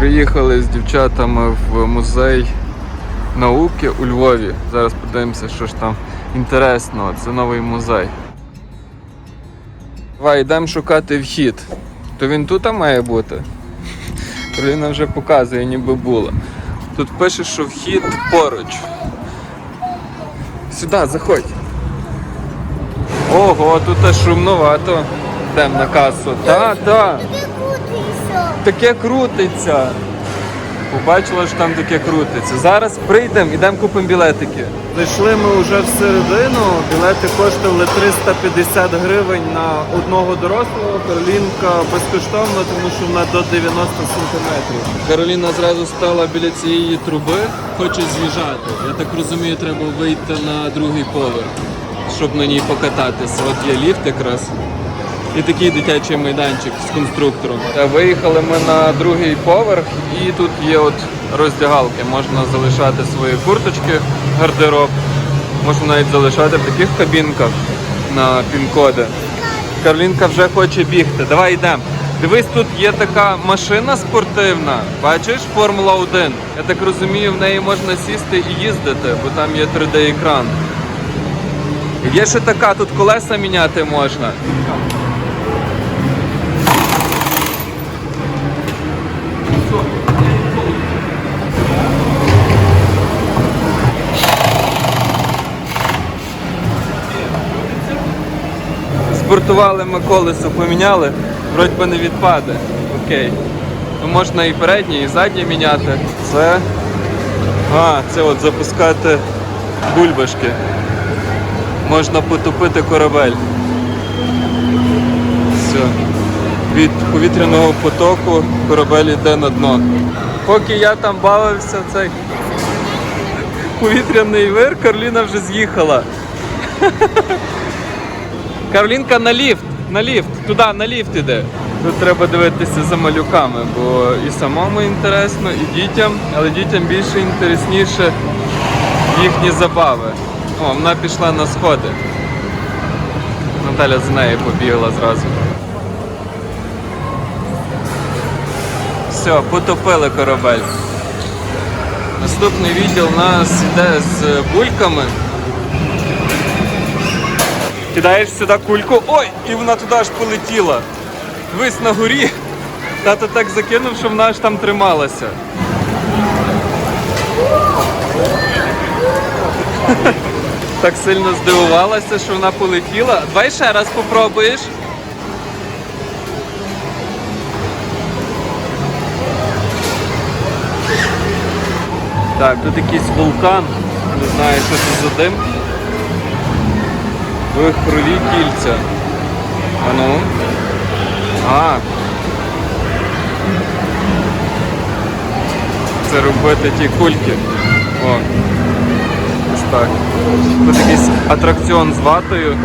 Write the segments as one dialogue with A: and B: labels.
A: Приїхали з дівчатами в музей науки у Львові. Зараз подивимося, що ж там інтересного. Це новий музей. Давай, йдемо шукати вхід. То він тут має бути. Кароліна вже показує, ніби було. Тут пише, що вхід поруч. Сюди, заходь. Ого, тут аж шумновато. Йдемо на касу. Так, так.
B: Таке крутиться.
A: Побачила, що там таке крутиться. Зараз прийдемо, ідемо купимо білетики. Зайшли ми вже всередину. Білети коштували 350 гривень на одного дорослого. Каролінка безкоштовно, тому що вона до 90 сантиметрів. Кароліна зразу стала біля цієї труби, хоче з'їжджати. Я так розумію, треба вийти на другий поверх, щоб на ній покататися. От є ліфт якраз. І такий дитячий майданчик з конструктором. Виїхали ми на другий поверх, і тут є от роздягалки. Можна залишати свої курточки, гардероб. Можна навіть залишати в таких кабінках на пін-коди. Карлінка вже хоче бігти. Давай йдемо. Дивись, тут є така машина спортивна. Бачиш, Формула 1. Я так розумію, в неї можна сісти і їздити, бо там є 3D-екран. Є ще така, тут колеса міняти можна. Спортували ми колесо, поміняли, вроді би не відпаде. Окей. То можна і переднє, і заднє міняти. Це. А, це от запускати бульбашки. Можна потопити корабель. Все. Від повітряного потоку корабель йде на дно. Поки я там бавився цей повітряний вир, Карліна вже з'їхала. Каролінка на ліфт, на ліфт, туди, на ліфт іде. Тут треба дивитися за малюками, бо і самому інтересно, і дітям, але дітям більше інтересніше їхні забави. О, вона пішла на сходи. Наталя за нею побігла зразу. Все, потопили корабель. Наступний відділ у нас йде з бульками. Кидаєш сюди кульку, ой, і вона туди аж полетіла. Дивись на горі. Тато так закинув, що вона аж там трималася. Так сильно здивувалася, що вона полетіла. Давай ще раз попробуєш. Так, тут якийсь вулкан. Не знаю, що це за дим. В крові кільця. А ну. А. Це робити ті кульки. О. Ось так. Тут якийсь атракціон з ватою.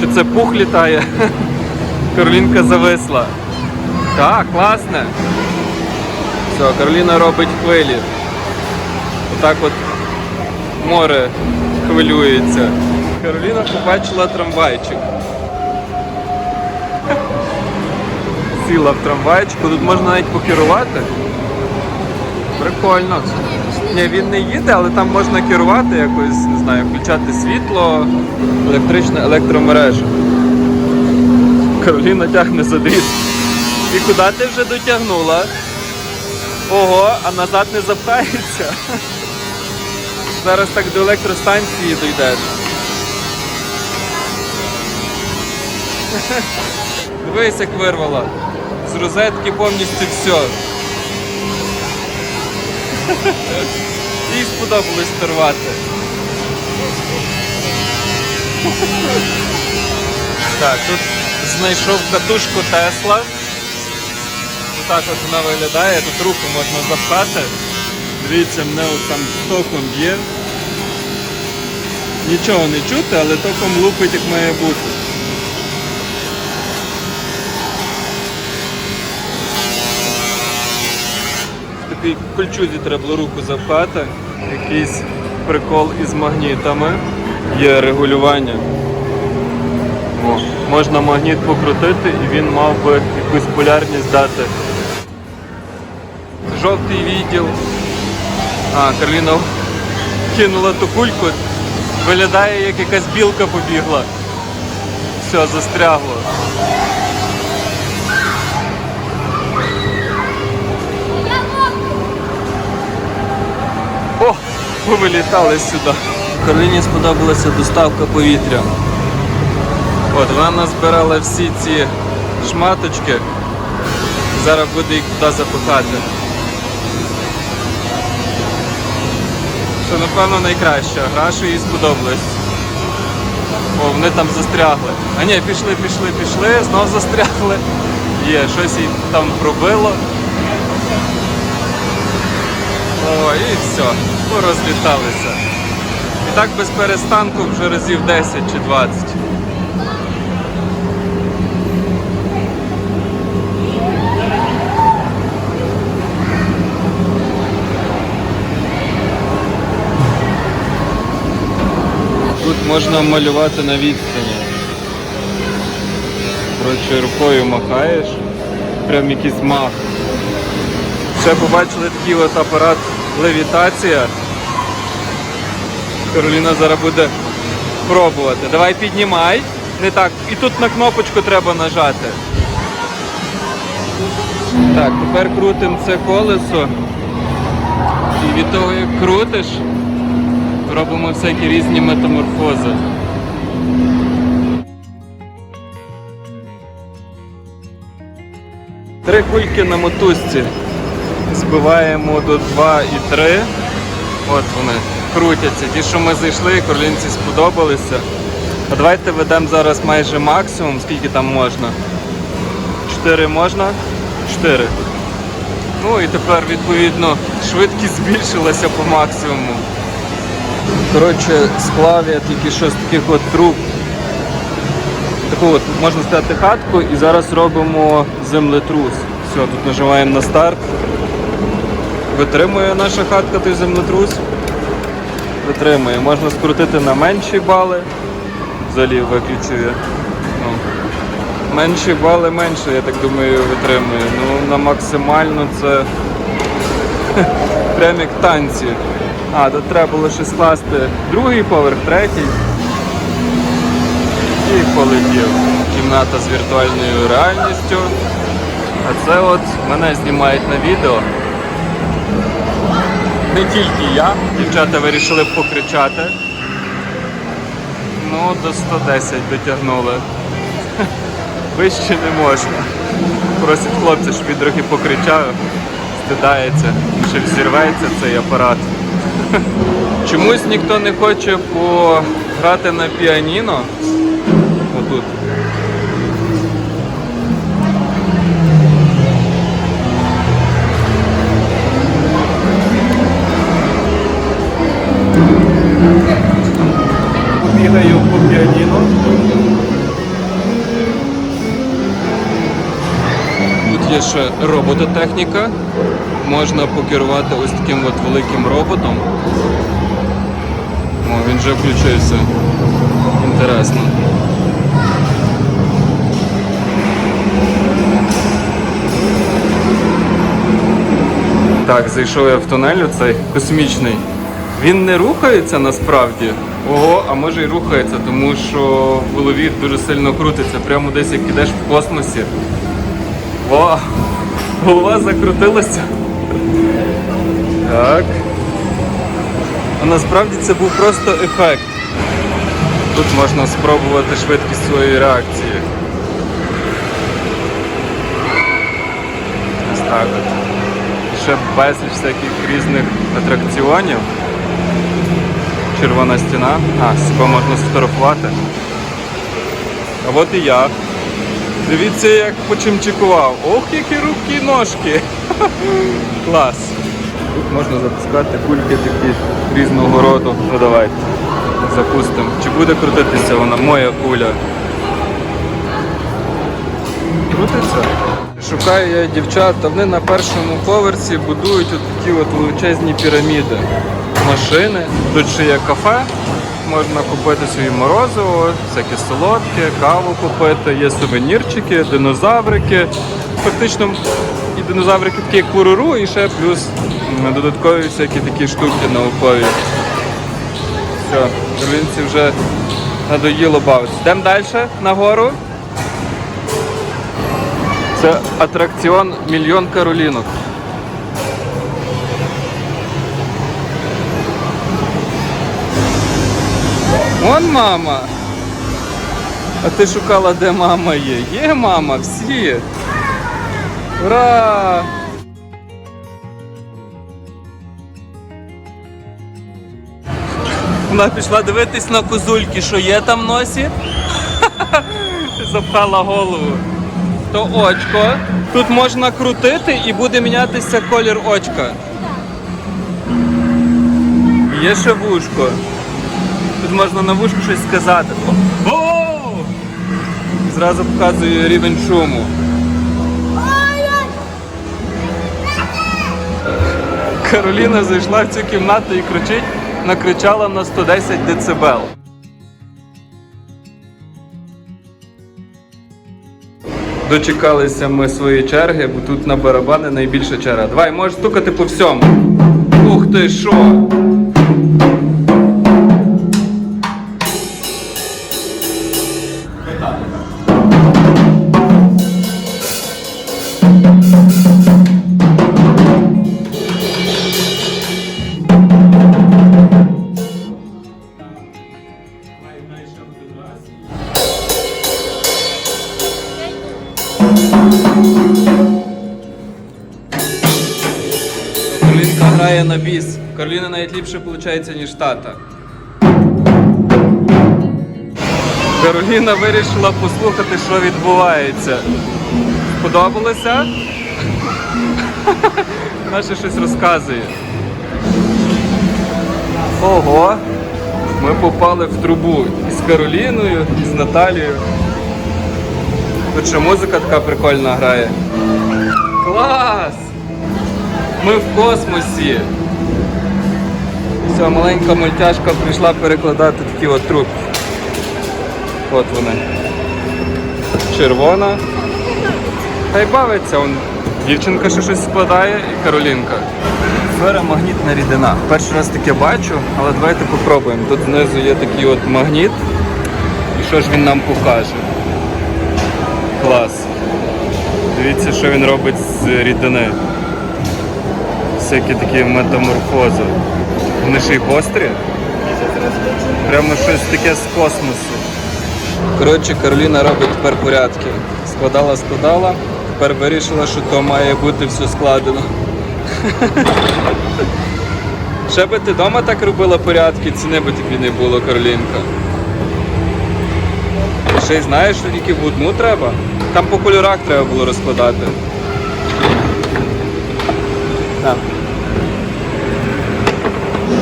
A: Чи це пух літає? Каролінка зависла. Так, класне. Все, Кароліна робить хвилі. Отак от море хвилюється. Кароліна побачила трамвайчик. Сіла в трамвайчику, тут можна навіть покерувати. Прикольно. Ні, він не їде, але там можна керувати якось, не знаю, включати світло, електрична електромережа. Кароліна тягне за дріт. І куди ти вже дотягнула? Ого, а назад не запхається. Зараз так до електростанції дійдеш. Дивись, як вирвала. З розетки повністю все. Їй сподобалось торвати. Так, тут знайшов катушку Тесла. Отак от вона виглядає, тут руку можна запхати. Дивіться, мене от там током б'є. Нічого не чути, але током лупить як має бути. Такій кольчузі треба було руку запхати. Якийсь прикол із магнітами. Є регулювання. О, можна магніт покрутити і він мав би якусь полярність дати. жовтий відділ. А, Карліна кинула ту кульку. Виглядає, як якась білка побігла. Все, застрягло. Повилітали сюди. Кароліні сподобалася доставка повітря. От, вона назбирала всі ці шматочки. Зараз буде їх туди запихати. Що напевно найкраща гра, що їй сподобалось. О, вони там застрягли. А ні, пішли, пішли, пішли, знов застрягли. Є, щось їй там пробило. О, і все, порозліталися. І так без перестанку вже разів 10 чи 20. Тут можна малювати на відстані. Коротше, рукою махаєш, прям якийсь мах. Ще побачили такий от апарат левітація. Кароліна зараз буде пробувати. Давай піднімай. Не так. І тут на кнопочку треба нажати. Так, тепер крутимо це колесо. І від того, як крутиш, робимо всякі різні метаморфози. Три кульки на мотузці. Збиваємо до 2 і 3. От вони крутяться. Ті, що ми зайшли, королінці сподобалися. А давайте ведемо зараз майже максимум, скільки там можна. 4 можна? 4. Ну і тепер відповідно швидкість збільшилася по максимуму. Коротше, склав я тільки що з таких от труб. Таку от, можна сказати, хатку і зараз робимо землетрус. Все, тут нажимаємо на старт. Витримує наша хатка той землетрус. Витримує. Можна скрутити на менші бали. Взагалі виключую. Ну. Менші бали менше, я так думаю, витримує. Ну, на максимально це прям як танці. А, тут треба було ще скласти другий поверх, третій. І полетів. Кімната з віртуальною реальністю. А це от мене знімають на відео. Не тільки я. Дівчата вирішили покричати. Ну, до 110 дотягнули. Вище не можна. Просить хлопця, щоб він трохи покричав, стидається, що взірветься цей апарат. Чомусь ніхто не хоче пограти на піаніно. Робототехніка. Можна покерувати ось таким от великим роботом. О, він вже включився. Інтересно. Так, зайшов я в тунель цей космічний. Він не рухається насправді. Ого, а може й рухається, тому що в голові дуже сильно крутиться, прямо десь як ідеш в космосі. О, голова закрутилася. Так. А насправді це був просто ефект. Тут можна спробувати швидкість своєї реакції. Ось так от. Ще безліч всяких різних атракціонів. Червона стіна. А, себе можна сфотографувати. А от і я. Дивіться, як почимчикував. Ох, які руки і ножки. Клас. Тут можна запускати кульки такі різного роду. Ну давайте. Запустимо. Чи буде крутитися вона? Моя куля. Крутиться? Шукаю я дівчат, а вони на першому поверсі будують от такі от величезні піраміди. Машини. Тут ще є кафе, можна купити собі морозиво, всяке солодке, каву купити, є сувенірчики, динозаврики. Фактично і динозаврики такі як пуруру і ще плюс додаткові всякі такі штуки наукові. Все, Карлинці вже надоїло бавитися. Йдемо далі нагору. Це атракціон мільйон каролінок. Вон мама. А ти шукала, де мама є? Є мама, всі. Ура! Вона пішла дивитись на козульки, що є там в носі. Запхала голову. То очко. Тут можна крутити і буде мінятися колір очка. Є ще вушко. Тут можна на вушку щось сказати. О! Зразу показує рівень шуму. Кароліна зайшла в цю кімнату і кричить, накричала на 110 децибел. Дочекалися ми своєї черги, бо тут на барабани найбільша черга. Давай, можеш стукати по всьому. Ух ти що! Грає на біс. Кароліна навіть ліпше виходить, ніж тата. Кароліна вирішила послухати, що відбувається. Сподобалося? Вона ще щось розказує. Ого! Ми попали в трубу із Кароліною, і з Наталією. Тут ще музика така прикольна грає. Клас! Ми в космосі. Все, маленька мультяшка прийшла перекладати такі от трубки. От вони. Червона. Та й бавиться он. Дівчинка ще щось складає і Каролінка. Феромагнітна рідина. Перший раз таке бачу, але давайте попробуємо. Тут знизу є такий от магніт. І що ж він нам покаже? Клас. Дивіться, що він робить з рідини. Всякі такі метаморфози. Вони ще й гострі. Прямо щось таке з космосу. Коротше, Кароліна робить тепер порядки. Складала, складала, тепер вирішила, що то має бути все складено. Ще би ти вдома так робила порядки, ціни би тобі не було, Каролінка. Ще й знаєш, що тільки в одну треба. Там по кольорах треба було розкладати. Так.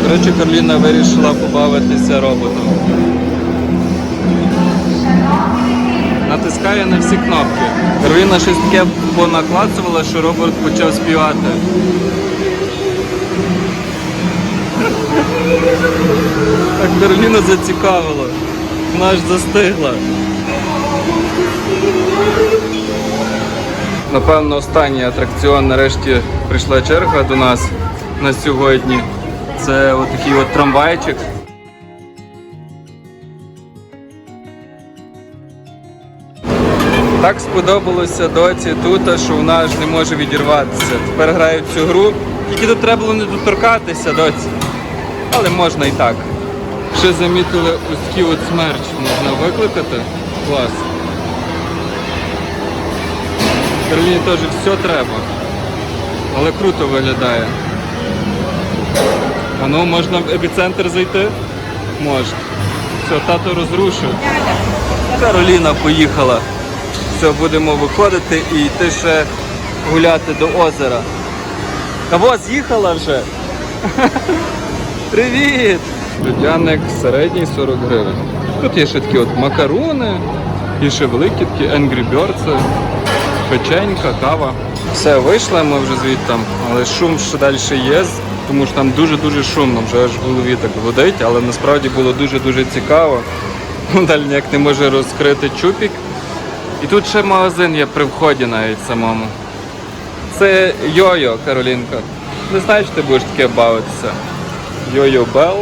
A: Коротше, Карліна вирішила побавитися роботом. Натискає на всі кнопки. Кароліна щось таке понаклацувала, що робот почав співати. Так Кароліна зацікавила. Вона аж застигла. Напевно, останній атракціон нарешті прийшла черга до нас на сьогодні. Це отакий от трамвайчик. Так сподобалося доці тут, що вона аж не може відірватися. Тепер грає в цю гру. Тільки тут треба було не доторкатися доці. Але можна і так. Ще замітили ось такий от смерч можна викликати. Клас. Кароліні теж все треба. Але круто виглядає. А ну, можна в епіцентр зайти? Можна. Все, тато розрушив. Кароліна поїхала. Все, будемо виходити і йти ще гуляти до озера. Во, з'їхала вже. Привіт! Людяник середній 40 гривень. Тут є ще такі от макарони, і ще великі такі Angry Birds, печенька, кава. Все, вийшли ми вже звідти, але шум ще далі є, тому що там дуже-дуже шумно, вже аж в голові так гудить, але насправді було дуже-дуже цікаво. Далі ніяк не може розкрити чупік. І тут ще магазин є при вході навіть самому. Це йо-йо, Каролінка. Не знаю, чи ти будеш таке бавитися. Йо-йо Бел.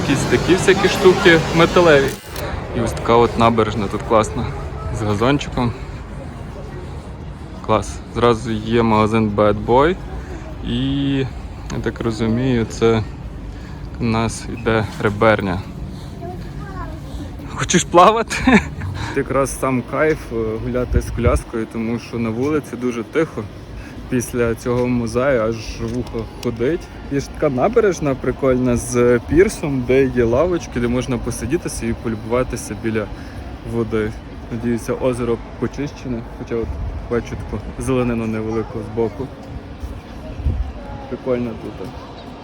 A: Якісь такі всякі штуки металеві. І ось така от набережна тут класна. З газончиком. Клас. Зразу є магазин Bad Boy. І я так розумію, це у нас йде реберня. Хочеш плавати? Якраз сам кайф е, гуляти з коляскою, тому що на вулиці дуже тихо. Після цього музею аж вухо ходить. Є ж така набережна прикольна з пірсом, де є лавочки, де можна посидіти собі і полюбуватися біля води. Надіюся, озеро почищене, хоча от бачу таку зеленину невелику збоку. Прикольно тут.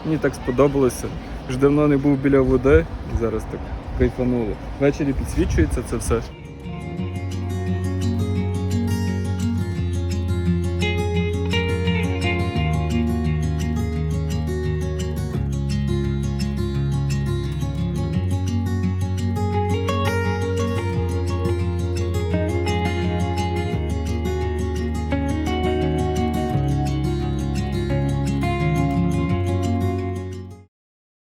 A: Мені так сподобалося. Вже давно не був біля води зараз так кайфануло. Ввечері підсвічується це все.